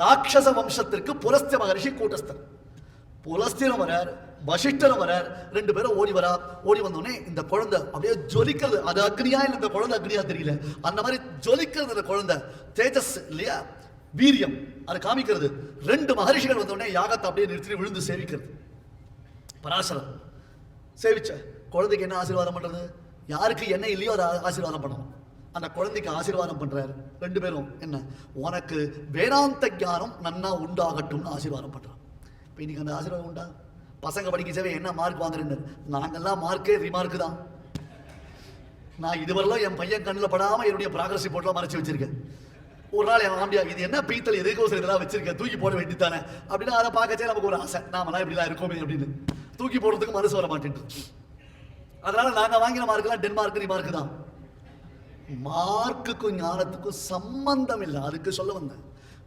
ராட்சச வம்சத்திற்கு புலஸ்திய மகரிஷி கூட்டஸ்தர். புலஸ்திரம் வரார் வசிஷ்டரும் வரார் ரெண்டு பேரும் ஓடி வரா ஓடி வந்தோடனே இந்த குழந்தை அப்படியே ஜொலிக்கிறது. அது அக்னியா இல்லை இந்த குழந்தை அக்னியா தெரியல. அந்த மாதிரி ஜொலிக்கிறது இந்த குழந்தை. தேஜஸ் இல்லையா? வீரியம். அதை காமிக்கிறது. ரெண்டு மகரிஷிகள் வந்தோடனே யாகத்தை அப்படியே நிறுத்தி விழுந்து சேவிக்கிறது. பராசரம். சேவிச்ச குழந்தைக்கு என்ன ஆசீர்வாதம் பண்ணுறது யாருக்கு என்ன இல்லையோ அதை ஆசீர்வாதம் பண்ணணும். அந்த குழந்தைக்கு ஆசீர்வாதம் பண்றாரு. ரெண்டு பேரும் என்ன? உனக்கு வேதாந்த ஞானம் நன்னா உண்டாகட்டும்னு ஆசீர்வாதம் பண்றான். இப்போ இன்னைக்கு அந்த ஆசீர்வாதம் உண்டா? பசங்க படிக்க சேவை என்ன மார்க் வாங்குறேன்னு. நாங்கெல்லாம் மார்க்கே ரிமார்க்கு தான். நான் இதுவரெல்லாம் என் பையன் கண்ணில் படாமல் என்னுடைய ப்ராக்ரஸ் ரிப்போர்ட்லாம் மறைச்சி வச்சிருக்கேன். ஒரு நாள் என் ஆம்பியா இது என்ன பீத்தல்? எதுக்கோசரம் இதெல்லாம் வச்சிருக்கேன் தூக்கி போட வேண்டித்தானே அப்படின்னு அதை பார்க்கச்சே நமக்கு ஒரு ஆசை. நாமெல்லாம் இப்படிலாம் இருக்கோமே அப்படின்னு. தூக்கி போடுறதுக்கு மனசு வர மாட்டேன் அதனால நாங்கள் வாங்கின மார்க்கெல்லாம் டென்மார்க் ரிமார்க் தான். மார்க்குக்கும் ஞானத்துக்கும் சம்பந்தம் இல்லை அதுக்கு சொல்ல வந்தேன்.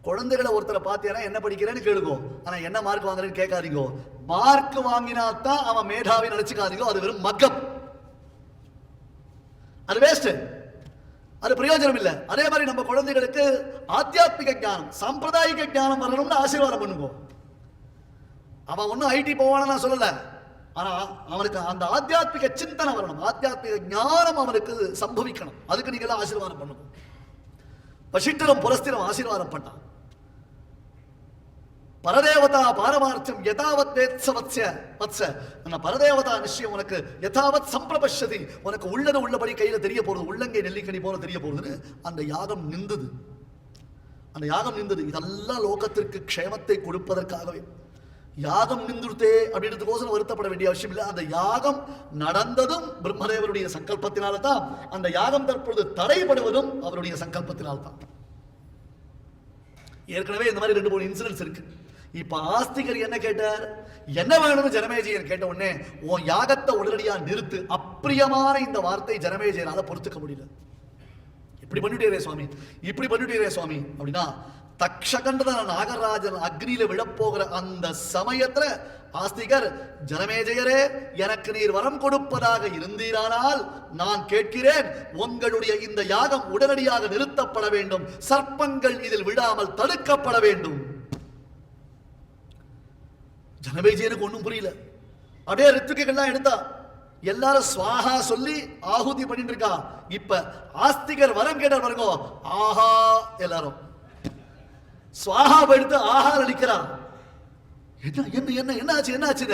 குழந்தைகளை ஒருத்தரை பார்த்தீங்கன்னா என்ன படிக்கிறேன்னு கேளுங்க. ஆனால் என்ன மார்க் வாங்குறேன்னு கேட்காதீங்கோ. மார்க் வாங்கினா தான் அவன் மேதாவி நினைச்சுக்காதீங்கோ. அது வெறும் மக்கப் அது வேஸ்ட் அது பிரயோஜனம் இல்லை. அதே மாதிரி நம்ம குழந்தைகளுக்கு ஆத்தியாத்மிக ஞானம் சாம்பிரதாயிக ஞானம் வரணும்னு ஆசீர்வாதம் பண்ணுவோம் அவன் ஒன்றும் ஐடி போவான்னு நான் சொல்லலை. ஆனா அவனுக்கு அந்த ஆத்தியாத்மிக சிந்தனை வரணும். ஆத்தியாத்மிக ஞானம் அவனுக்கு சம்பவிக்கணும். அதுக்கு நீங்க எல்லாம் ஆசீர்வாதம் பண்ணணும். வசிஷ்டரம் புரஸ்திரம் ஆசீர்வாதம் பண்ணான் பரதேவதா பாரமார்த்தம் யதாவத் வேத்ச வத்ச. அந்த பரதேவதா நிச்சயம் உனக்கு யதாவத் சம்பிரபஷதி உனக்கு உள்ளது உள்ளபடி கையில தெரிய போறது உள்ளங்கை நெல்லிக்கனி போல தெரிய போறதுன்னு அந்த யாகம் நின்றது. அந்த யாகம் நின்றது. இதெல்லாம் லோகத்திற்கு க்ஷேமத்தை கொடுப்பதற்காகவே. யாகம் நின்றுட்டே அப்படின்றதுக்கோசரம் வருத்தப்பட வேண்டிய அவசியம் இல்லை. அந்த யாகம் நடந்ததும் பிரம்மதேவருடைய சங்கல்பத்தினால தான் அந்த யாகம் தற்பொழுது தடைபடுவதும் அவருடைய சங்கல்பத்தினால் தான் ஏற்கனவே இந்த மாதிரி ரெண்டு மூணு இன்சிடென்ட்ஸ் இருக்கு. இப்ப ஆஸ்திகர் என்ன கேட்டார்? என்ன வேணும்னு ஜனமேஜயர் கேட்ட உடனே உன் யாகத்தை உடனடியா நிறுத்து. அப்பிரியமான இந்த வார்த்தை ஜனமேஜயரால பொறுத்துக்க முடியல. இப்படி பண்ணிட்டீரே சுவாமி. இப்படி பண்ணிட்டீரே சுவாமி. அப்படின்னா தக்ஷகண்டன நாகராஜன் அக்னியில விழப்போகிற அந்த சமயத்துல ஆஸ்திகர் ஜனமேஜயரே எனக்கு நீர் வரம் கொடுப்பதாக இருந்தீரானால் நான் கேட்கிறேன் உங்களுடைய இந்த யாகம் உடனடியாக நிறுத்தப்பட வேண்டும் சர்ப்பங்கள் இதில் விழாமல் தடுக்கப்பட வேண்டும். ஜனமேஜயனுக்கு ஒண்ணும் புரியல. அப்படியே ரித்துக்கெல்லாம் எடுத்தா எல்லாரும் சுவாகா சொல்லி ஆகுதி பண்ணிட்டு இருக்கா. இப்ப ஆஸ்திகர் வரம் கேட்டார் பாருங்க. ஆஹா எல்லாரும். ஸ்வாஹா எடுத்து ஆஹாரம் அளிக்கிறான் என்ன என்ன என்ன என்ன ஆச்சு என்ன ஆச்சு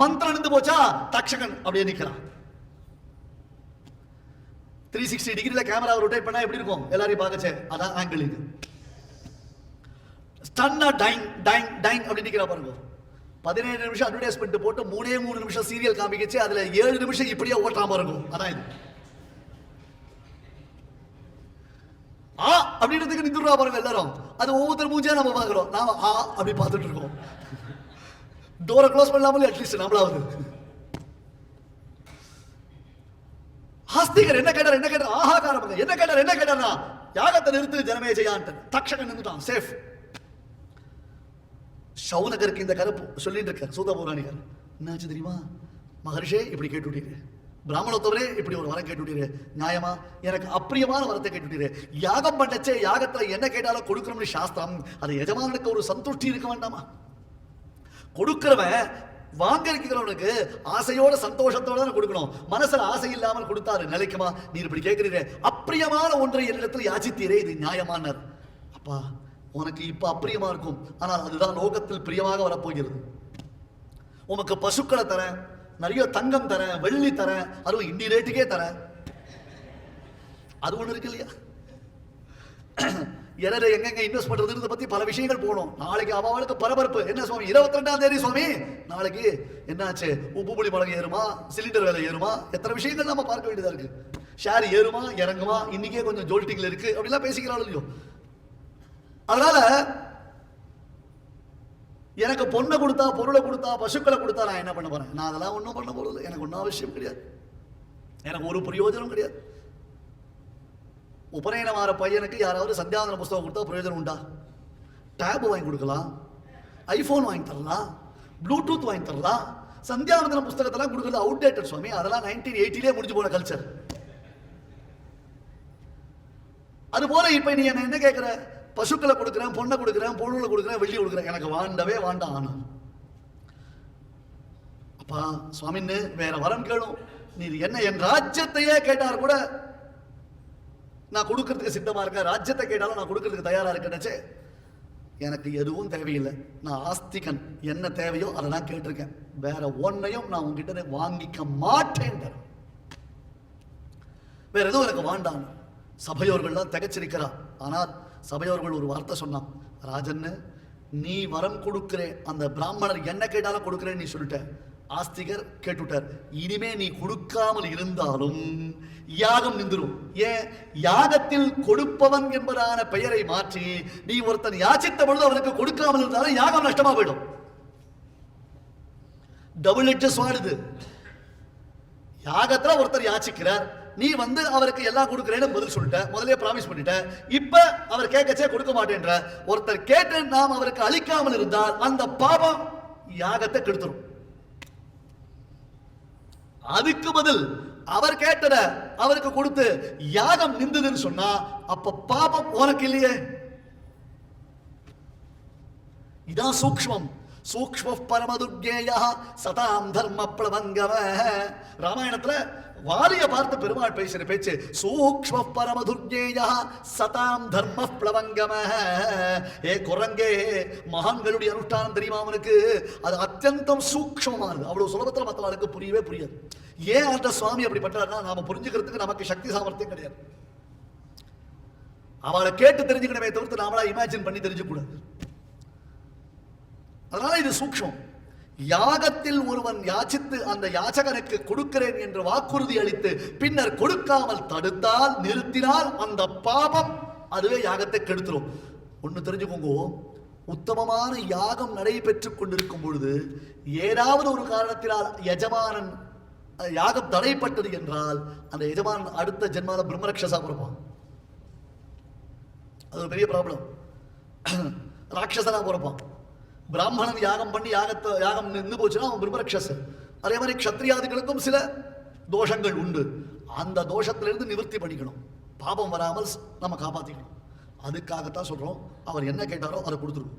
மந்திரம் நின்று போச்சா? தக்ஷகன் அப்படியே நிக்கிறான். த்ரீ சிக்ஸ்டி டிகிரில கேமரா ரொட்டேட் பண்ணா எப்படி இருக்கும்? எல்லாரையும் பார்க்கச்சே. அதான் ஆங்கிள் இது. ஸ்டன்னா டைங் டைங் டைங் அப்படி நிக்கிறா பாருங்க. பதினேழு நிமிஷம் அட்வர்டைஸ்மெண்ட் போட்டு மூணே மூணு நிமிஷம் சீரியல் காமிக்கச்சு அதுல ஏழு நிமிஷம் இப்படியே ஓட்டாம இருக்கும் அதான் இது. ஆ அப்படின்றதுக்கு நின்றுடுவா பாருங்க எல்லாரும். அது ஒவ்வொருத்தர் மூஞ்சா நம்ம பார்க்குறோம். நாம ஆ அப்படி பார்த்துட்டு இருக்கோம். டோரை க்ளோஸ் பண்ணாமலே அட்லீஸ்ட் நம்மளாவது. ஹாஸ்திகர் என்ன கேட்டார்? என்ன கேட்டார்? ஆஹாகாரம் காரணம் என்ன கேட்டார்? என்ன கேட்டார்னா யாகத்தை நிறுத்து ஜனமே ஜெயான்ட்டு தக்ஷகன் நின்றுட்டான் சேஃப் சவுனகருக்கு இந்த கருப்பு சொல்லிட்டு இருக்கார். சூத பௌராணிகர். என்னாச்சு தெரியுமா? மகர்ஷே இப்படி கேட்டுட்டீரு பிராமணத்தவரே இப்படி ஒரு வரம் கேட்டுட்டீரு நியாயமா? எனக்கு அப்பிரியமான வரத்தை கேட்டுட்டீரு யாகம் பண்ணச்சே யாகத்துல என்ன கேட்டாலும் கொடுக்கணும்னு சாஸ்திரம் அது எஜமானுக்கு ஒரு சந்துஷ்டி இருக்க வேண்டாமா? கொடுக்கிறவன் வாங்க இருக்கிறவனுக்கு ஆசையோட சந்தோஷத்தோட கொடுக்கணும். மனசுல ஆசை இல்லாமல் கொடுத்தாரு நிலைக்குமா? நீர் இப்படி கேட்கிறீரே. அப்பிரியமான ஒன்றை என்னிடத்தில் யாச்சித்தீரே இது நியாயமானார். அப்பா உனக்கு இப்ப அப்பிரியமா இருக்கும். ஆனால் அதுதான் லோகத்தில் பிரியமாக வரப்போகிறது. உனக்கு பசுக்களை தரேன். நிறைய தங்கம் தரேன் வெள்ளி தரேன் அதுவும் இன்னி ரேட்டுக்கே தரேன். அது ஒண்ணு இருக்கு இல்லையா? எதில் எங்கெங்க இன்வெஸ்ட் பண்றதுன்றத பத்தி பல விஷயங்கள் போகணும். நாளைக்கு அவளுக்கு பரபரப்பு. என்ன சுவாமி இருபத்தி ரெண்டாம் தேதி சுவாமி? நாளைக்கு என்னாச்சு? உப்பு புளி மிளகு ஏறுமா? சிலிண்டர் விலை ஏறுமா? எத்தனை விஷயங்கள் நம்ம பார்க்க வேண்டியதா இருக்கு. ஷேர் ஏறுமா இறங்குமா? இன்னைக்கே கொஞ்சம் ஜோல்ட்டிங்ல இருக்கு. அப்படிலாம் பேசிக்கிறாள் இல்லையோ? அதனால எனக்கு பொண்ணை கொடுத்தா பொருளை கொடுத்தா பசுக்களை கொடுத்தா நான் என்ன பண்ண போறேன்? நான் அதெல்லாம் ஒன்றும் பண்ண போறது எனக்கு ஒன்றும் அவசியம் கிடையாது. எனக்கு ஒரு பிரயோஜனம் கிடையாது. உபநயனமாற பையனுக்கு யாராவது சந்தியாவந்தன புஸ்தகம் கொடுத்தா பிரயோஜனம் உண்டா? டேப் வாங்கி கொடுக்கலாம். ஐஃபோன் வாங்கி தரலாம். ப்ளூடூத் வாங்கி தரலாம். சந்தியாவந்தன புஸ்தகத்தெல்லாம் கொடுக்கறது அவுடேட்டட் சுவாமி. அதெல்லாம் நைன்டீன் எயிட்டிலே முடிஞ்சு போன கல்ச்சர் அது போல இப்போ நீ என்ன என்ன கேட்குற பசுக்களை கொடுக்குறேன் பொண்ணை கொடுக்குறேன் பொருளை கொடுக்குறேன் வெள்ளி கொடுக்குறேன். எனக்கு வாண்டவே வாண்டாம் ஆனும் அப்பா சுவாமின்னு வேற வரம் கேளும். நீ என்ன என் ராஜ்யத்தையே கேட்டார் கூட நான் கொடுக்கறதுக்கு சித்தமா இருக்கேன். ராஜ்யத்தை கேட்டாலும் நான் கொடுக்கறதுக்கு தயாரா இருக்கேன்னு எனக்கு எதுவும் தேவையில்லை. நான் ஆஸ்திகன். என்ன தேவையோ அதை நான் கேட்டிருக்கேன். வேற ஒன்னையும் நான் உங்ககிட்ட வாங்கிக்க மாட்டேன் வேற எதுவும் எனக்கு வாண்டான் சபையோர்கள்லாம் திகச்சிருக்கிறா. ஆனால் சபையோர்கள் ஒரு வார்த்தை சொன்னான் ராஜன்னு நீ வரம் கொடுக்கிறேன் அந்த பிராமணர் என்ன கேட்டாலும் கொடுக்குறேன்னு நீ சொல்லிட்ட. ஆஸ்திகர் கேட்டுட்டார் இனிமே நீ கொடுக்காமல் இருந்தாலும் யாகம் நின்றுரும். ஏன்? யாகத்தில் கொடுப்பவன் என்பதான பெயரை மாற்றி நீ ஒருத்தன் யாச்சித்த பொழுது அவனுக்கு கொடுக்காமல் இருந்தாலும் யாகம் நஷ்டமா போயிடும். டபுள் எட்ஜஸ் வாடுது யாகத்துல ஒருத்தர் யாச்சிக்கிறார் நீ வந்து அவருக்கு எல்லாம் கொடுக்குறேன்னு பதில் சொல்லிட்ட முதலே ப்ராமிஸ் பண்ணிட்ட இப்ப அவர் கேட்கச்சே கொடுக்க மாட்டேன்ற. ஒருத்தர் கேட்டு நாம் அவருக்கு அழிக்காமல் இருந்தால் அந்த பாவம் யாகத்தை கெடுத்துரும். அதுக்கு பதில் அவர் கேட்டத அவருக்கு கொடுத்து யாகம் நின்றதுன்னு சொன்னா அப்ப பாபம் உனக்கு இல்லையே. இதான் சூக்ஷ்மம். சூக்ஷ்ம பரமதுர்கேய சதாம் தர்ம பிளவங்கம ராமாயணத்துல வாலிய பார்த்து பெருமாள் பேசின பேச்சு சூக்ம பரமதுர்கேய சதாம் தர்ம பிளவங்கம ஏ குரங்கே மகான்களுடைய அனுஷ்டானம் தெரியுமா அவனுக்கு? அது அத்தியந்தம் சூக்மமானது அவ்வளவு சுலபத்துல மற்றவர்களுக்கு புரியவே புரியாது. ஏன் அந்த சுவாமி அப்படி பட்டாருன்னா நாம புரிஞ்சுக்கிறதுக்கு நமக்கு சக்தி சாமர்த்தியம் கிடையாது. அவளை கேட்டு தெரிஞ்சுக்கணுமே தவிர்த்து நாமளா இமேஜின் பண்ணி தெரிஞ்சுக்கூடாது அதனால இது சூக்ஷ்மம் யாகத்தில் ஒருவன் யாச்சித்து அந்த யாச்சகனுக்கு கொடுக்கிறேன் என்று வாக்குறுதி அளித்து பின்னர் கொடுக்காமல் தடுத்தால் நிறுத்தினால் அந்த பாபம் அதுவே யாகத்தை கெடுத்துரும். ஒன்று தெரிஞ்சுக்கோங்க உத்தமமான யாகம் நடைபெற்றுக் கொண்டிருக்கும் பொழுது ஏதாவது ஒரு காரணத்தினால் எஜமானன் யாகம் தடைப்பட்டது என்றால் அந்த எஜமானன் அடுத்த ஜென்மால பிரம்மரக்ஷசா பிறப்பான் அது ஒரு பெரிய ப்ராப்ளம் ராட்சசனா பிறப்பான். பிராமணன் யாகம் பண்ணி யாகத்தை யாகம் நின்று போச்சுன்னா அவன் பிரம்மரக்ஷஸ் அதே மாதிரி க்ஷத்ரியாதிகளுக்கும் சில தோஷங்கள் உண்டு. அந்த தோஷத்திலிருந்து நிவர்த்தி பண்ணிக்கணும். பாபம் வராமல் நம்ம காப்பாற்றிக்கணும் அதுக்காகத்தான் சொல்றோம். அவர் என்ன கேட்டாரோ அதை கொடுத்துருவோம்.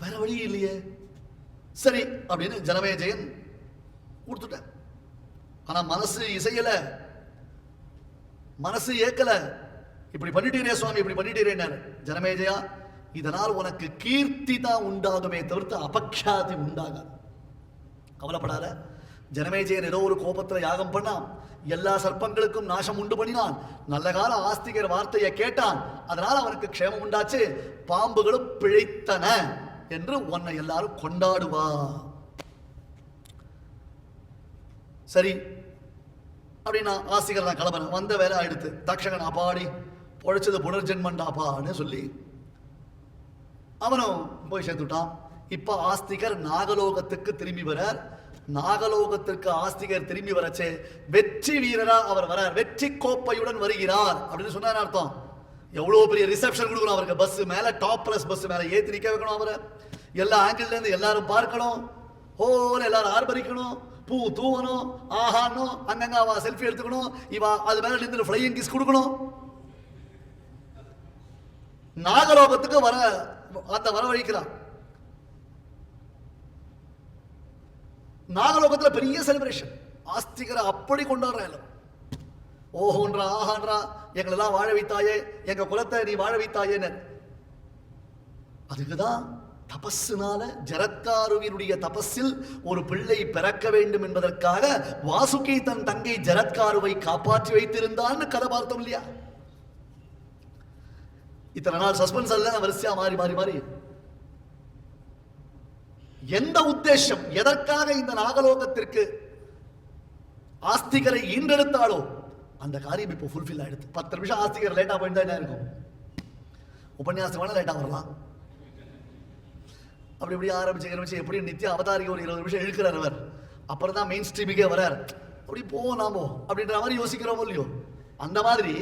வேற வழி இல்லையே. சரி அப்படின்னு ஜனமேஜயன் கொடுத்துட்டேன் ஆனால் மனசு இசையலை. மனசு ஏக்கலை. இப்படி பண்ணிட்டீரே சுவாமி இப்படி பண்ணிட்டீரேன்னாரு ஜனமேஜயா இதனால் உனக்கு கீர்த்தி தான் உண்டாகுமே தவிர்த்து அபக்ஷாதி உண்டாகாது. கவலைப்படாத. ஜனமேஜயன் ஏதோ ஒரு கோபத்தில் யாகம் பண்ணான். எல்லா சர்ப்பங்களுக்கும் நாசம் உண்டு பண்ணினான். நல்ல கால ஆஸ்திகர் வார்த்தையை கேட்டான். அதனால் அவனுக்கு க்ஷேமம் உண்டாச்சு. பாம்புகளும் பிழைத்தன என்று உன்னை எல்லாரும் கொண்டாடுவா. சரி. அப்படின்னா ஆஸ்திகர் நான் கிளம்புறேன். வந்த வேலை ஆயிடுத்து. தக்ஷகன் அப்பாடி பொழைச்சது புனர்ஜென்மண்டாப்பான்னு சொல்லி. அவனும் போய் சேர்த்துட்டான். இப்போ ஆஸ்திகர் நாகலோகத்துக்கு திரும்பி வரார். நாகலோகத்திற்கு ஆஸ்திகர் திரும்பி வரச்சே வெற்றி வீரரா அவர் வரார். வெற்றி கோப்பையுடன் வருகிறார் அப்படின்னு சொன்னார் அர்த்தம். எவ்வளோ பெரிய ரிசப்ஷன் கொடுக்கணும் அவருக்கு. பஸ் மேல டாப் பிளஸ் பஸ் மேல ஏத்தி நிக்க வைக்கணும் அவரை. எல்லா ஆங்கிள் இருந்து எல்லாரும் பார்க்கணும். ஹோன்னு எல்லாரும் ஆர்ப்பரிக்கணும். பூ தூவணும் ஆஹானும் அங்கங்க அவ செல்ஃபி எடுத்துக்கணும். இவா அது மேல நின்று ஃப்ளையிங் கிஸ் கொடுக்கணும். நாகலோகத்துக்கு வர அந்த வரவழைக்கிறான் நாகலோகத்துல பெரிய செலிப்ரேஷன் ஆஸ்திகரை அப்படி கொண்டாடுறாங்க ஓஹோன்றா ஆஹான்றா எங்களெல்லாம் வாழ வைத்தாயே எங்க குலத்தை நீ வாழ வைத்தாயேன்னு அதுக்குதான் தபஸுனால ஜரத்காருவினுடைய தபஸில் ஒரு பிள்ளை பிறக்க வேண்டும் என்பதற்காக வாசுகி தன் தங்கை ஜரத்காருவை காப்பாற்றி வைத்திருந்தான்னு கதை பார்த்தோம் இல்லையா? இத்தனை நாள் சஸ்பென்ஸ் அல்ல வரிசையா மாறி மாறி மாறி. எந்த உத்தேசம் எதற்காக இந்த நாகலோகத்திற்கு ஆஸ்திகரை ஈன்றெடுத்தாலோ அந்த காரியம் இப்போ ஃபுல்ஃபில் ஆயிடுது. பத்து நிமிஷம் ஆஸ்திகர் லேட்டா போயிருந்தா என்ன இருக்கும்? உபன்யாசம் வேணா லேட்டா வரலாம். அப்படி இப்படி ஆரம்பிச்சு ஆரம்பிச்சு எப்படி நித்திய அவதாரிக ஒரு இருபது நிமிஷம் இழுக்கிறார் அவர். அப்புறம் தான் மெயின் ஸ்ட்ரீமுக்கே வரார். அப்படி போவோம் நாமோ அப்படின்ற மாதிரி யோசிக்கிறோமோ இல்லையோ? அந்த மாதிரி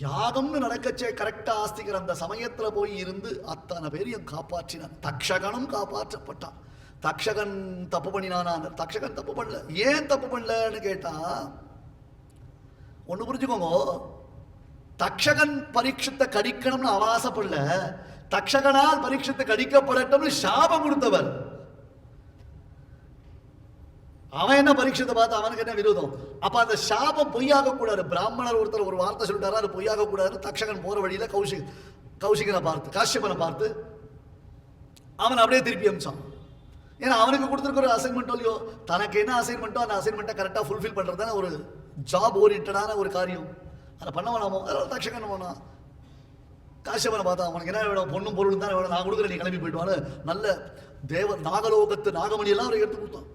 யாகம்னு நடக்கச்சே கரெக்டா ஆஸ்திகர் அந்த சமயத்துல போய் இருந்து அத்தனை பேரையும் காப்பாற்றினான் தக்ஷகனும் காப்பாற்றப்பட்டான். தக்ஷகன் தப்பு பண்ணினானா? தக்ஷகன் தப்பு பண்ணல. ஏன் தப்பு பண்ணலன்னு கேட்டா ஒண்ணு புரிஞ்சுக்கோங்க. தக்ஷகன் பரீட்சத்தை கடிக்கணும்னு அவன் ஆசைப்படல. தக்ஷகனால் பரீட்சத்தை கடிக்கப்படட்டும்னு சாபம் கொடுத்தவர். அவன் என்ன பரீட்சத்தை பார்த்து அவனுக்கு என்ன விரோதம்? அப்ப அந்த சாபம் பொய்யாக கூடாது பிராமணர் ஒருத்தர் ஒரு வார்த்தை சொல்லிட்டாரா? அது பொய்யாக கூடாதுன்னு தக்ஷகன் போற வழியில கௌஷிக் கௌஷிகனை பார்த்து காஷ்யபனை பார்த்து அவன் அப்படியே திருப்பி அமிச்சான். ஏன்னா அவனுக்கு கொடுத்துருக்க ஒரு அசைன்மெண்ட்டோ இல்லையோ? தனக்கு என்ன அசைன்மெண்ட்டோ அந்த அசைன்மெண்ட்டை கரெக்டாக ஃபுல்ஃபில் பண்ணுறது தானே ஒரு ஜாப் ஓரியன்டான ஒரு காரியம். அதை பண்ண வேணாமோ அதனால தக்ஷகன் வேணாம் காஷ்யபனை பார்த்தா அவனுக்கு என்ன வேணும்? பொண்ணும் பொருளும் தானே வேணும். நான் கொடுக்குறேன் நீ கிளம்பி போயிட்டு நல்ல தேவ நாகலோகத்து நாகமணி எல்லாம் அவரை எடுத்து கொடுத்தான்.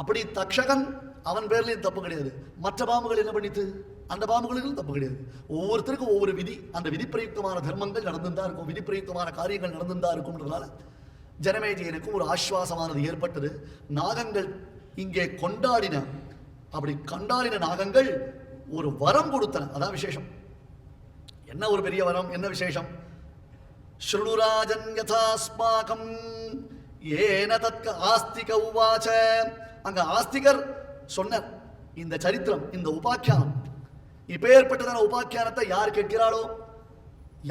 அப்படி தக்ஷகன் அவன் பேர்லேயும் தப்பு கிடையாது. மற்ற பாம்புகள் என்ன பண்ணித்து அந்த பாம்புகளுக்கும் தப்பு கிடையாது. ஒவ்வொருத்தருக்கும் ஒவ்வொரு விதி. அந்த விதிப்பிரயுக்தமான தர்மங்கள் நடந்துதான் இருக்கும். விதிப்பிரயுக்தமான காரியங்கள் நடந்துதான் இருக்கும்ன்றதுனால ஜனமேஜயனுக்கும் ஒரு ஆஸ்வாசமானது ஏற்பட்டது. நாகங்கள் இங்கே கொண்டாடின அப்படி கொண்டாடின நாகங்கள் ஒரு வரம் கொடுத்தன. அதான் விசேஷம். என்ன ஒரு பெரிய வரம்? என்ன விசேஷம்? ஸ்ருணுராஜன் யதாஸ்மாகம். ஏன தத்க ஆஸ்திக உவாச்ச. அங்க ஆஸ்திகர் சொன்னார் இந்த சரித்திரம் இந்த உபாக்கியானம். இப்பேற்பட்டதான உபாக்கியானத்தை யார் கேட்கிறாளோ?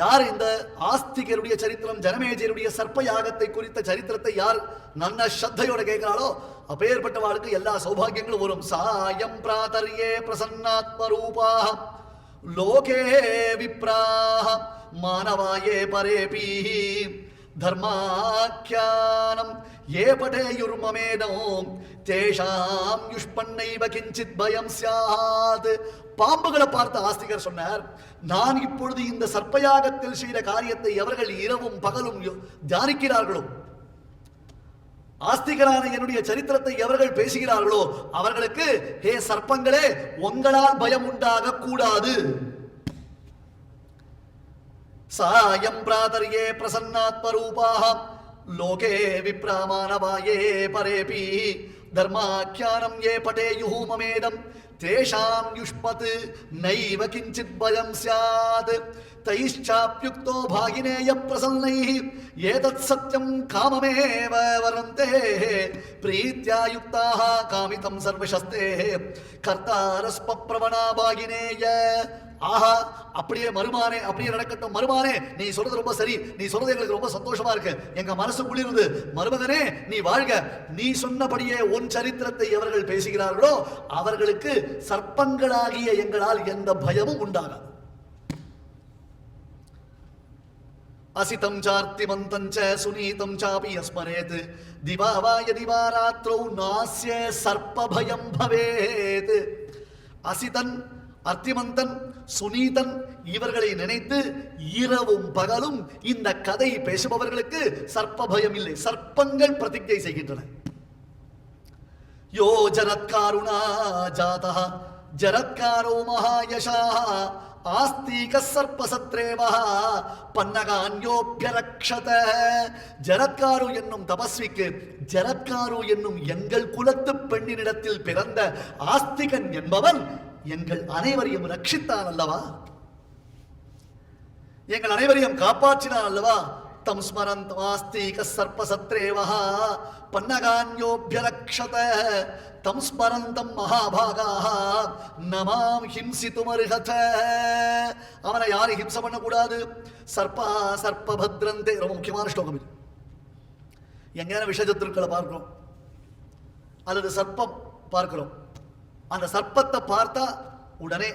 யார் இந்த ஆஸ்திகருடைய சரித்திரம் ஜனமேஜருடைய சர்ப்ப யாகத்தை குறித்த சரித்திரத்தை யார் நல்ல ஸ்ரத்தையோட கேட்கிறாளோ அப்பேற்பட்டவாளுக்கு எல்லா சௌபாகியங்களும் வரும். சாயம் பிராதரியே பிரசன்னாத்ம ரூபாக லோகே விப்ராः மானவாயே பரேபி தர்மாக்கியானம் ஏ படேயுர்மமேனோ தேஷாம் யுஷ்பண்ணைவ கிஞ்சித் பயம் சியாத் பாம்புகளை பார்த்த ஆஸ்திகர் சொன்னார் நான் இப்பொழுது இந்த சர்ப்பயாகத்தில் செய்த காரியத்தை எவர்கள் இரவும் பகலும் யோ- தியானிக்கிறார்களோ? ஆஸ்திகரான என்னுடைய சரித்திரத்தை எவர்கள் பேசுகிறார்களோ அவர்களுக்கு ஹே சர்ப்பங்களே உங்களால் பயம் உண்டாக கூடாது सायं प्रातर्ये प्रसन्नात्मरूपाः। लोके विप्रामानवाये परेऽपि। धर्माख्यानं ये पठेयुः ममेदं। तेषां युष्मत् नैव किञ्चित् भयं स्यात्। तैश्चाप्युक्तो भागिनेयः प्रसन्नैः। एतत् सत्यं काममेव वरन्ते। प्रीत्या युक्ताः कामितं सर्वशस्तेः। कर्तारस्पप्रवणा भागिनेय ஆஹா அப்படியே மருமானே அப்படியே நடக்கட்டும் மருமானே நீ சொல்றது ரொம்ப சரி. நீ சொல்றது எங்களுக்கு ரொம்ப சந்தோஷமா இருக்கு. எங்க மனசு குளிர்ந்து மருமகனே நீ வாழ்க. நீ சொன்னபடியே உன் சரித்திரத்தை எவர்கள் பேசுகிறார்களோ அவர்களுக்கு சர்ப்பங்களாகிய எங்களால் எந்த பயமும் உண்டாகாது. அசிதம் சார்த்திமந்தம் ச சுனீதம் சாபி அஸ்மரேத் திவா வா நாசிய வா நாஸ்ய சர்ப்பபயம் பவேத். அசிதன் அர்த்திமந்தன் சுனீதன் இவர்களை நினைத்து இரவும் பகலும் இந்த கதை பேசுபவர்களுக்கு சர்ப்ப பயம் இல்லை சர்ப்பங்கள் பிரதிஜை செய்கின்றன. யோஜனத்காருணா ஜாதா ஜரத்காரோ மகாயசா ஆஸ்தீக சர்ப்பசத்ரேவா பன்னகான்யோபியரக்ஷத ஜரத்காரு என்னும் தபஸ்விக்கு ஜரத்காரு என்னும் எங்கள் குலத்து பெண்ணினிடத்தில் பிறந்த ஆஸ்திகன் என்பவன் எங்கள் அனைவரையும் ரட்சித்தான் அல்லவா? எங்கள் அனைவரையும் காப்பாற்றினான் அல்லவா? தம் ஸ்மரந்த் ஆஸ்தீக சர்ப்பசத்ரேவா பன்னகான்யோபியரக்ஷத தம் ஸ்மரந்தம் மகாபாகாக நமாம் ஹிம்சித்துமர்ஹத அவனை யாரும் ஹிம்சை பண்ணக்கூடாது. சர்ப்பா சர்ப்பபத்ரந்தே ரொம்ப முக்கியமான ஸ்லோகம் இது. எங்கேயான விஷஜத்துக்களை பார்க்கிறோம்? அல்லது சர்ப்பம் பார்க்கிறோம்? அந்த சர்ப்பத்தை பார்த்தா உடனே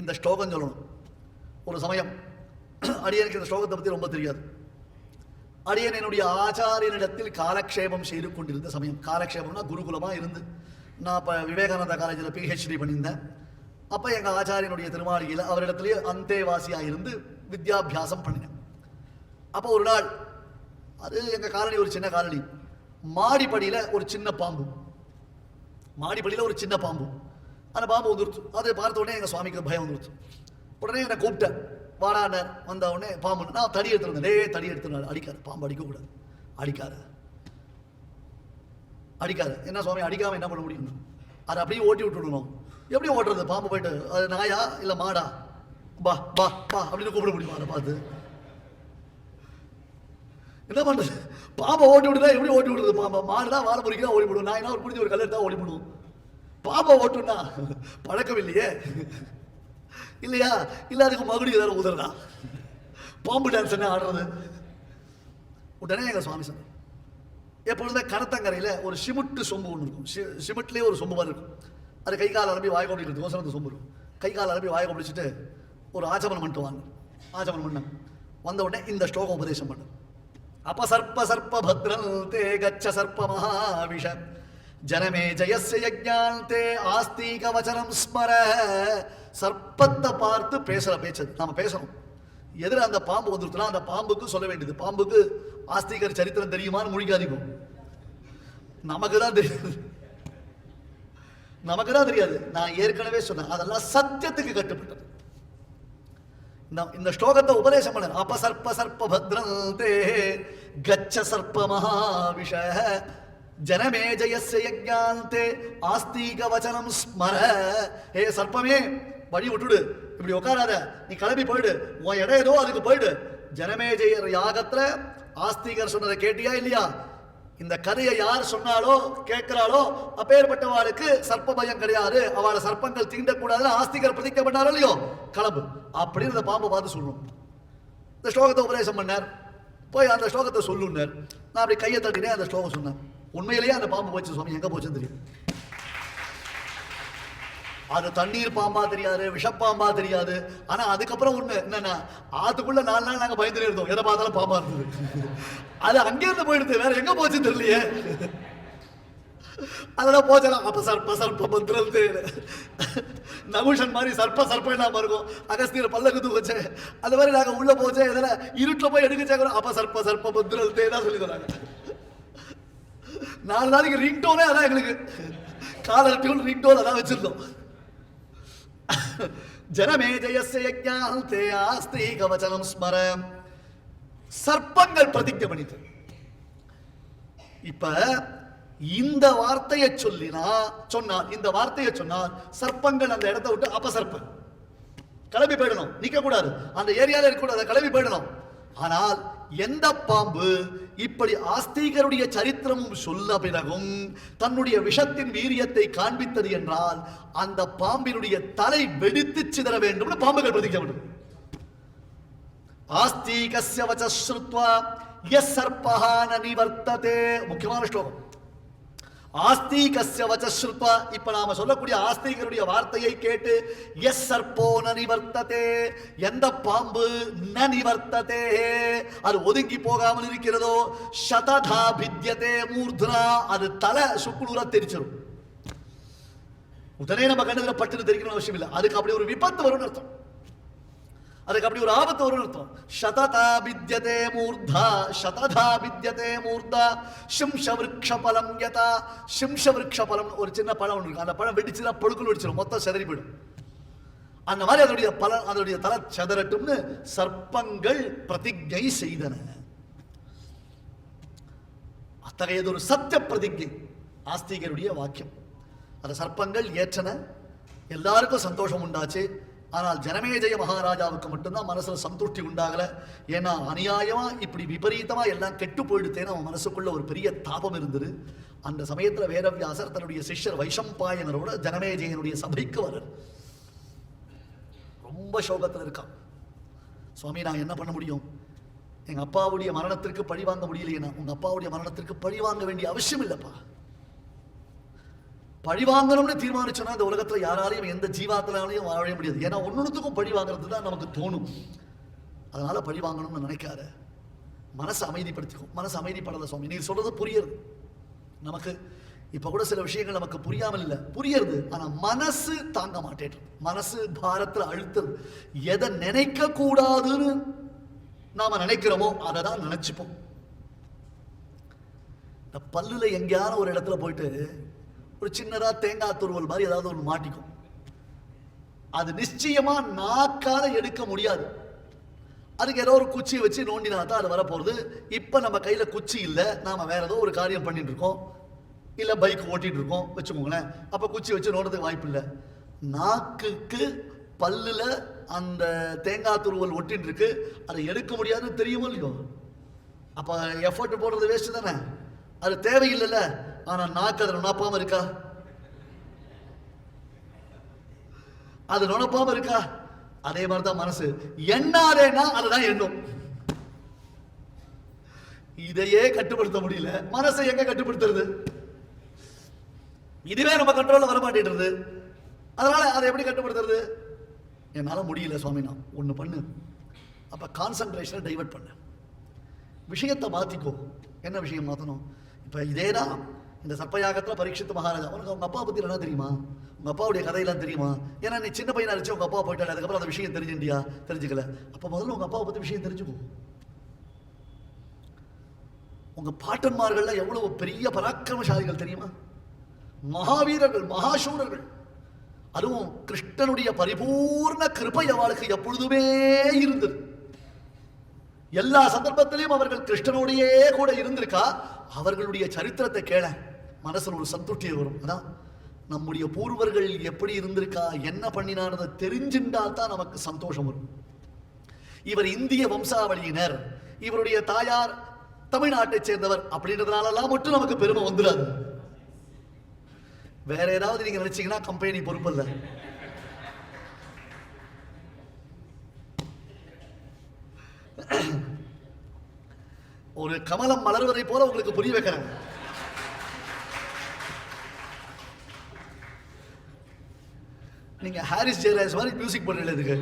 இந்த ஸ்லோகம் சொல்லணும். ஒரு சமயம் அடியனுக்கு இந்த ஸ்லோகத்தை பற்றி ரொம்ப தெரியாது. அடியன் என்னுடைய ஆச்சாரியனிடத்தில் காலக்ஷேபம் செய்து கொண்டிருந்த சமயம். காலக்ஷேபம்னா குருகுலமாக இருந்து. நான் இப்போ விவேகானந்தா காலேஜில் பிஹெச்டி பண்ணியிருந்தேன். அப்போ எங்கள் ஆச்சாரியனுடைய திருமாளிகையில் அவரிடத்துலேயே அந்தேவாசியாக இருந்து வித்யாபியாசம் பண்ணினேன். அப்போ ஒரு நாள் அது எங்கள் காலனி ஒரு சின்ன காலனி. மாடிப்படியில் ஒரு சின்ன பாம்பு. மாடிப்படியில் ஒரு சின்ன பாம்பு. அந்த பாம்பு வந்துருச்சு. அதை பார்த்த உடனே எங்கள் சுவாமிக்கு பயம் வந்துருச்சு. உடனே என்னை கூப்பிட்டேன். வாடான வந்த உடனே பாம்பு நான் தடி எடுத்துருந்தேன் டே தடி எடுத்துனாரு அடிக்காது. பாம்பு அடிக்கக்கூடாது. அடிக்காத. அடிக்காது. என்ன சுவாமி? அடிக்காமல் என்ன பண்ண முடியும்? அதை அப்படியே ஓட்டி விட்டுடணும் எப்படி ஓட்டுறது? பாம்பு போயிட்டு அது நாயா? இல்லை மாடா? பா பா பா அப்படின்னு கூப்பிட முடியுமா? அதை பார்த்து. என்ன பண்ணுறது பாம்பை ஓட்டி விடுதா எப்படி ஓட்டி விடுறது? பாம்பை தான் வாழை முறிக்கிறா ஓடி விடும் நான் ஒரு பிடிச்சி ஒரு கல் எடுத்தா ஓடி போடுவோம். பாம்பை ஓட்டுனா பழக்கம் இல்லையே. இல்லையா? இல்லை அதுக்கு மகுடி ஏதாவது உதறதா பாம்பு டான்ஸ் என்ன ஆடுறது? உடனே எங்கள் சுவாமி சொன்னார். எப்பொழுதுமே கடத்தங்கரையில் ஒரு சிமிட்டு சொம்பு ஒன்று இருக்கும். சி- சிமெண்ட்லேயே ஒரு சொம்பு மாதிரி இருக்கும். அது கை கால் அலம்பி வாய் கொப்பிட்டு கோசம் சொம்பு இருக்கும். கை கால் அலம்பி வாய் கொப்பிடிச்சிட்டு ஒரு ஆச்சமனம் பண்ணிட்டு வாங்க. ஆச்சமனம் பண்ணாங்க வந்த உடனே இந்த ஸ்லோகம் உபதேசம் பண்ணேன் அப்ப சர்ப்ப சர்ப்ப பத்ரல் தே கச்ச சர்ப்ப மகாவிஷ ஜனமே ஜெயஸ்ய யஜ்ஞான் தே ஆஸ்தீக வச்சனம் ஸ்மர சர்ப்பத்தை பார்த்து பேசுற பேச்சது நாம பேசணும். எதிர அந்த பாம்பு வந்துருச்சுனா அந்த பாம்புக்கு சொல்ல வேண்டியது. பாம்புக்கு ஆஸ்திகர் சரித்திரம் தெரியுமான்னு முழிக்காதிக்கும் நமக்கு தான் தெரியாது. நமக்கு தான் தெரியாது. நான் ஏற்கனவே சொன்னேன் அதெல்லாம் சத்தியத்துக்கு கட்டுப்பட்டது. இந்த- இந்த ஸ்லோகத்தை உபதேசம் பண்ண அபசர்ப்ப சர்ப்ப பத்ரந்தே கச்ச சர்ப்ப மகாவிஷ ஜனமே ஜெயஸ்ய யஜ்ஞாந்தே ஆஸ்தீக வச்சனம் ஸ்மர ஏ சர்ப்பமே வழி விட்டுடு இப்படி உட்காராத நீ கிளம்பி போயிடு உன் இடம் ஏதோ அதுக்கு போயிடு ஜனமே ஜெயர் யாகத்துல ஆஸ்திகர் சொன்னதை கேட்டியா இல்லையா இந்த கதையை யார் சொன்னாலோ கேட்கிறாளோ அப்பேற்பட்டவாளுக்கு சர்ப்ப பயம் கிடையாது. அவளை சர்ப்பங்கள் தீண்டக்கூடாதுன்னு ஆஸ்திகர் பிரதிக்க பண்ணாரோ இல்லையோ? கிளம்பு. அப்படின்னு இந்த பாம்பை பார்த்து சொல்லணும் இந்த ஸ்லோகத்தை உபதேசம் பண்ணார். போய் அந்த ஸ்லோகத்தை சொல்லுன்னார். நான் அப்படி கையை தட்டினேன் அந்த ஸ்லோகம் சொன்னேன் உண்மையிலேயே அந்த பாம்பு போச்சு சுவாமி. எங்கே போச்சுன்னு தெரியும். அது தண்ணீர் பாம்பா தெரியாது விஷப்பாம்பா தெரியாது ஆனா அதுக்கப்புறம் உண்மை என்னன்னா ஆத்துக்குள்ள நாலு நாள் நாங்க பயந்துட்டு இருந்தோம். எதை பார்த்தாலும் பாம்பா இருந்தது. அது அங்கேருந்து போயிடுது. வேற எங்க போச்சுன்னு தெரியலையே. அதெல்லாம் போச்சலாம் அப்ப சர்ப்ப சர்ப்ப மந்திரம் நகுஷன் மாதிரி சர்ப்ப சர்ப்ப நாம இருக்கும். அகஸ்தியர் பல்லக்கு வச்சே அது மாதிரி நாங்க உள்ள போச்சே. இதுல இருட்டுல போய் எடுக்க கூட அப்ப சர்ப்ப சர்ப்ப மந்திரம் தான் சொல்லி தராங்க நாலு நாளைக்கு ரிங் டோனே அதான் எங்களுக்கு. காலர் டியூன் ரிங் டோன் அதான் வச்சிருந்தோம். ஜனமே ஜெயஸ்ய தே ஆஸ்தி கவச்சனம் ஸ்மர சர்ப்பங்கள் பிரதிஜை பண்ணிட்டு இப்ப இந்த வார்த்தையை சொல்லினா சொன்னால் இந்த வார்த்தையை சொன்னால் சர்ப்பங்கள் அந்த இடத்தை விட்டு அபசர்ப்பம் கிளம்பி போயிடணும் நிக்க கூடாது அந்த ஏரியால இருக்க கூடாது கிளம்பி போயிடணும். ஆனால் எந்த பாம்பு? இப்படி ஆஸ்திகருடைய சரித்திரமும் சொல்ல பிறகும் தன்னுடைய விஷத்தின் வீரியத்தை காண்பித்தது என்றால் அந்த பாம்பினுடைய தலை வெடித்து சிதற வேண்டும்னு பாம்புகள் பிரதிக்க வேண்டும். ஆஸ்தீகஸ்ய வச்ச ஸ்ருத்வா எஸ் சர்ப்பஹ நிவர்த்ததே முக்கியமான ஸ்லோகம். ஆஸ்தீகஸ்ய வச்ச இப்ப நாம சொல்லக்கூடிய ஆஸ்தீகருடைய வார்த்தையை கேட்டு எஸ் சர்ப்போ ந நிவர்த்ததே எந்த பாம்பு ந நிவர்த்ததே அது ஒதுங்கி போகாமல் இருக்கிறதோ சததா பித்யதே மூர்த்னா அது தலை சுக்குளூரா தெரிச்சிடும் உடனே நம்ம கண்ணுல பட்டுன்னு தெரிக்கணும் அவசியம் இல்லை. அதுக்கு அப்படி ஒரு விபத்து வரும்னு அர்த்தம். அதுக்கு அப்படி ஒரு ஆபத்து வரும்னு அர்த்தம். சததா வித்யதே மூர்தா சததா வித்யதே மூர்தா சிம்ஷ விரக்ஷ பலம் யதா. சிம்ஷ விரக்ஷ பலம் ஒரு சின்ன பழம் ஒன்று இருக்கு. அந்த பழம் வெடிச்சுனா பழுக்குள் வெடிச்சிடும் மொத்தம் செதறி போயிடும். அந்த மாதிரி அதனுடைய பலன் அதனுடைய தலை செதறட்டும்னு சர்ப்பங்கள் பிரதிஜை செய்தன. அத்தகையது ஒரு சத்திய பிரதிஜை ஆஸ்திகருடைய வாக்கியம். அந்த சர்ப்பங்கள் ஏற்றன. எல்லாருக்கும் சந்தோஷம் உண்டாச்சு. ஆனால் ஜனமேஜய மகாராஜாவுக்கு மட்டும்தான் மனசில் சந்துஷ்டி உண்டாகல. ஏன்னா அநியாயமாக இப்படி விபரீதமாக எல்லாம் கெட்டு போயிடுத்தேன்னு அவன் மனசுக்குள்ள ஒரு பெரிய தாபம் இருந்தது. அந்த சமயத்தில் வேதவியாசர் தன்னுடைய சிஷ்யர் வைஷம்பாயனரோட ஜனமேஜயனுடைய சபைக்கு வர்றார். ரொம்ப சோகத்தில் இருக்கான். சுவாமி நான் என்ன பண்ண முடியும்? எங்கள் அப்பாவுடைய மரணத்திற்கு பழி வாங்க முடியலையே நான் உங்கள் அப்பாவுடைய மரணத்திற்கு பழி வாங்க வேண்டிய அவசியம் இல்லைப்பா. பழி வாங்கணும்னு தீர்மானிச்சோன்னா இந்த உலகத்துல யாராலையும் எந்த ஜீவாத்தினாலையும் வாழவே முடியாது. ஏன்னா ஒன்னொன்னுத்துக்கும் பழி வாங்குறது தான் நமக்கு தோணும். அதனால பழி வாங்கணும்னு நினைக்காத. மனசை அமைதிப்படுத்திக்கும் மனசு அமைதிப்படல சுவாமி. நீ சொல்றது புரியுது நமக்கு இப்ப கூட சில விஷயங்கள் நமக்கு புரியாமல் இல்லை. புரியுறது. ஆனா மனசு தாங்க மாட்டேன். மனசு பாரத்தில் அழுத்தது எதை நினைக்க கூடாதுன்னு நாம நினைக்கிறோமோ அதை தான் நினைச்சுப்போம். இந்த பல்லுல எங்கேயான ஒரு இடத்துல போயிட்டு ஒரு சின்னதாக தேங்காய் துருவல் மாதிரி ஏதாவது ஒன்று மாட்டிக்கும். அது நிச்சயமா நாக்கால எடுக்க முடியாது. அதுக்கு ஏதோ ஒரு குச்சியை வச்சு நோண்டினா தான் அது வரப்போகுது இப்போ நம்ம கையில் குச்சி இல்லை நாம் வேற ஏதோ ஒரு காரியம் பண்ணிட்டு இருக்கோம். இல்லை பைக் ஓட்டிகிட்டு இருக்கோம் வச்சுக்கோங்களேன். அப்போ குச்சி வச்சு நோண்டதுக்கு வாய்ப்பு இல்லை. நாக்குக்கு பல்லில் அந்த தேங்காய் துருவல் ஒட்டின்னு இருக்கு. அதை எடுக்க முடியாதுன்னு தெரியுமோ இல்லையோ? அப்போ எஃபர்ட் போடுறது வேஸ்ட்டு தானே? அது தேவையில்லைல்ல. ஆனால் நாக்கு அதை நுணப்பாமல் இருக்கா? அது நுணப்பாமல் இருக்கா? அதே மாதிரி தான் மனசு. எண்ணாதேனா அதுதான் எண்ணும். இதையே கட்டுப்படுத்த முடியல. மனசை எங்க கட்டுப்படுத்துறது? இதுவே நம்ம கண்ட்ரோல்ல வர மாட்டேன்றது அதனால அதை எப்படி கட்டுப்படுத்துறது? என்னால முடியல சுவாமி நான் ஒண்ணு பண்ணு. அப்ப கான்சன்ட்ரேஷனை டைவர்ட் பண்ணு. விஷயத்தை மாத்திக்கோ. என்ன விஷயம் மாத்தணும்? இப்போ இதே தான் இந்த சப்பையாகத்தில் பரீட்சித்து மகாராஜா. உனக்கு அவங்க அப்பா பற்றி என்ன தெரியுமா? உங்கள் அப்பாவுடைய கதையெல்லாம் தெரியுமா? ஏன்னா நீ சின்ன பையனா இருந்துச்சு உங்க அப்பா போயிட்டாரு அதுக்கப்புறம் அந்த விஷயம் தெரிஞ்சுட்டியா தெரிஞ்சுக்கல. அப்போ முதல்ல உங்கள் அப்பாவை பற்றி விஷயம் தெரிஞ்சுக்கோ. உங்கள் பாட்டன்மார்கள்லாம் எவ்வளவு பெரிய பராக்கிரமசாலிகள் தெரியுமா? மகாவீரர்கள் மகாசூரர்கள். அதுவும் கிருஷ்ணனுடைய பரிபூர்ண கிருப்பை அவளுக்கு எப்பொழுதுமே இருந்தது. எல்லா சந்தர்ப்பத்திலையும் அவர்கள் கிருஷ்ணனோடையே கூட இருந்திருக்கா? அவர்களுடைய சரித்திரத்தை கேள. மனசில் ஒரு சந்துஷ்டி வரும். அதான் நம்முடைய பூர்வர்கள் எப்படி இருந்திருக்கா என்ன பண்ணினானதை தெரிஞ்சின்றா தான் நமக்கு சந்தோஷம் வரும். இவர் இந்திய வம்சாவளியினர். இவருடைய தாயார் தமிழ்நாட்டைச் சேர்ந்தவர். அப்படின்றதுனாலலாம் மட்டும் நமக்கு பெருமை வந்துடாது வேற ஏதாவது நீங்க நினைச்சீங்கன்னா கம்பெனி பொறுப்பல்ல ஒரு கமலம் மலர்வதை போல உங்களுக்கு புரிய வைக்கிறேன். நீங்க ஹாரிஸ் ஜெயராஜ் மாதிரி மியூசிக் பண்ணல இதுக்கு